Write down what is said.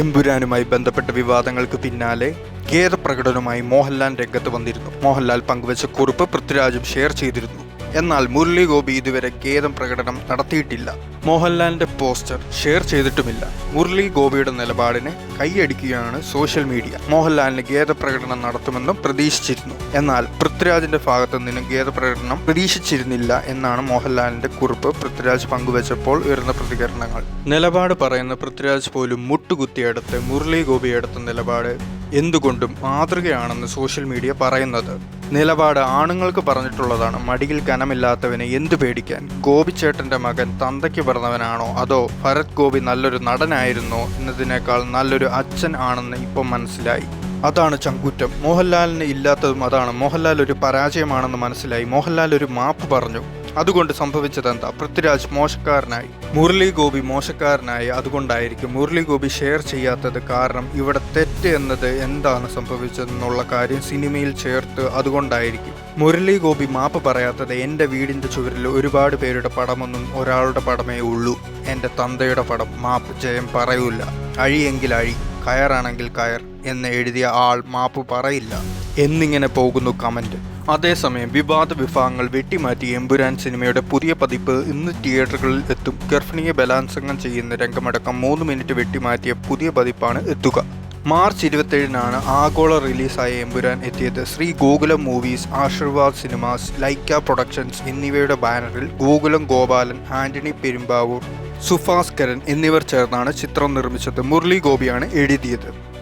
എമ്പുരാനുമായി ബന്ധപ്പെട്ട വിവാദങ്ങൾക്ക് പിന്നാലെ ഖേദപ്രകടനവുമായി മോഹൻലാൽ രംഗത്ത് വന്നിരുന്നു. മോഹൻലാൽ പങ്കുവച്ച കുറിപ്പ് പൃഥ്വിരാജും ഷെയർ ചെയ്തിരുന്നു. എന്നാൽ മുരളി ഗോപി ഇതുവരെ ഖേദം പ്രകടനം നടത്തിയിട്ടില്ല. മോഹൻലാലിന്റെ പോസ്റ്റർ ഷെയർ ചെയ്തിട്ടുമില്ല. മുരളി ഗോപിയുടെ നിലപാടിനെ കൈയടിക്കുകയാണ് സോഷ്യൽ മീഡിയ. മോഹൻലാലിന് ഖേദപ്രകടനം നടത്തുമെന്നും പ്രതീക്ഷിച്ചിരുന്നു. എന്നാൽ പൃഥ്വിരാജിന്റെ ഭാഗത്തു നിന്നും ഖേദപ്രകടനം പ്രതീക്ഷിച്ചിരുന്നില്ല എന്നാണ് മോഹൻലാലിന്റെ കുറിപ്പ്. പൃഥ്വിരാജ് പങ്കുവച്ചപ്പോൾ ഉയർന്ന പ്രതികരണങ്ങൾ. നിലപാട് പറയുന്ന പൃഥ്വിരാജ് പോലും മുട്ടുകുത്തിയെടുത്ത് മുരളി ഗോപിയെടുത്ത നിലപാട് എന്തുകൊണ്ടും മാതൃകയാണെന്ന് സോഷ്യൽ മീഡിയ പറയുന്നത്. നിലപാട് ആണുങ്ങൾക്ക് പറഞ്ഞിട്ടുള്ളതാണ്. മടിയിൽ കനമില്ലാത്തവനെ എന്തു പേടിക്കാൻ? ഗോപിച്ചേട്ടന്റെ മകൻ തന്തയ്ക്ക് പറഞ്ഞവനാണോ? അതോ ഭരത് ഗോപി നല്ലൊരു നടനായിരുന്നോ? എന്നതിനേക്കാൾ നല്ലൊരു അച്ഛൻ ആണെന്ന് ഇപ്പം മനസ്സിലായി. അതാണ് ചങ്കുറ്റം. മോഹൻലാലിന് ഇല്ലാത്തതും അതാണ്. മോഹൻലാൽ ഒരു പരാജയമാണെന്ന് മനസ്സിലായി. മോഹൻലാൽ ഒരു മാപ്പ് പറഞ്ഞു. അതുകൊണ്ട് സംഭവിച്ചത് എന്താ? പൃഥ്വിരാജ് മോശക്കാരനായി. മുരളി ഗോപി മോശക്കാരനായി അതുകൊണ്ടായിരിക്കും മുരളി ഗോപി ഷെയർ ചെയ്യാത്തത് കാരണം ഇവിടെ തെറ്റ് എന്നത് എന്താണ് സംഭവിച്ചതെന്നുള്ള കാര്യം സിനിമയിൽ ചേർത്ത് അതുകൊണ്ടായിരിക്കും. മുരളി ഗോപി മാപ്പ് പറയാത്തത് എന്റെ വീടിന്റെ ചുവരിൽ ഒരുപാട് പേരുടെ പടമൊന്നും ഒരാളുടെ പടമേ ഉള്ളൂ. എന്റെ തന്തയുടെ പടം മാപ്പ് ജയം പറയൂല. അഴിയെങ്കിൽ അഴി കയറാണെങ്കിൽ കയർ എന്ന് എഴുതിയ ആൾ മാപ്പ് പറയില്ല. എന്നിങ്ങനെ പോകുന്നു കമന്റ് അതേസമയം വിവാദ വിഭാഗങ്ങൾ വെട്ടിമാറ്റി എമ്പുരാൻ സിനിമയുടെ പുതിയ പതിപ്പ് ഇന്ന് തിയേറ്ററുകളിൽ എത്തും. ഗർഭിണിയെ ബലാത്സംഗം ചെയ്യുന്ന രംഗമടക്കം മൂന്ന് മിനിറ്റ് വെട്ടിമാറ്റിയ പുതിയ പതിപ്പാണ് എത്തുക. മാർച്ച് ഇരുപത്തേഴിനാണ് ആഗോള റിലീസായ എമ്പുരാൻ എത്തിയത്. Sree Gokulam movies Aashirvad cinemas Lyca productions എന്നിവയുടെ ബാനറിൽ ഗോകുലം ഗോപാലൻ ആന്റണി പെരുമ്പാവൂർ സുഫാസ്കരൻ എന്നിവർ ചേർന്നാണ് ചിത്രം നിർമ്മിച്ചത്. മുരളി ഗോപിയാണ് എഴുതിയത്.